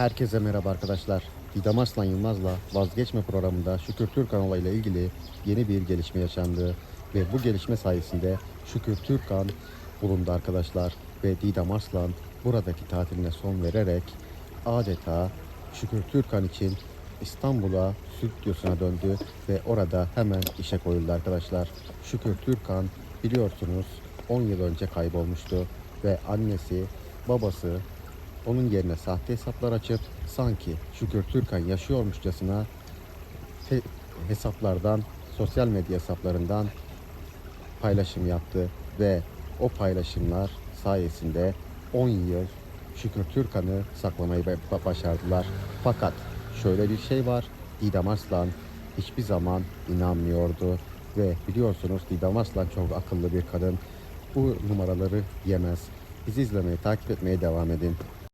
Herkese merhaba arkadaşlar. Didem Arslan Yılmaz'la Vazgeçme programında Şükür Türkan olayıyla ilgili yeni bir gelişme yaşandı. Ve bu gelişme sayesinde Şükür Türkan bulundu arkadaşlar. Ve Didem Arslan buradaki tatiline son vererek adeta Şükür Türkan için İstanbul'a stüdyosuna döndü ve orada hemen işe koyuldu arkadaşlar. Şükür Türkan biliyorsunuz 10 yıl önce kaybolmuştu ve annesi, babası onun yerine sahte hesaplar açıp sanki Şükür Türkan yaşıyormuşçasına hesaplardan, sosyal medya hesaplarından paylaşım yaptı ve o paylaşımlar sayesinde 10 yıl Şükür Türkan'ı saklamayı ba- ba- başardılar. Fakat şöyle bir şey var, Didem Arslan hiçbir zaman inanmıyordu ve biliyorsunuz Didem Arslan çok akıllı bir kadın. Bu numaraları yemez. Bizi izlemeye, takip etmeye devam edin.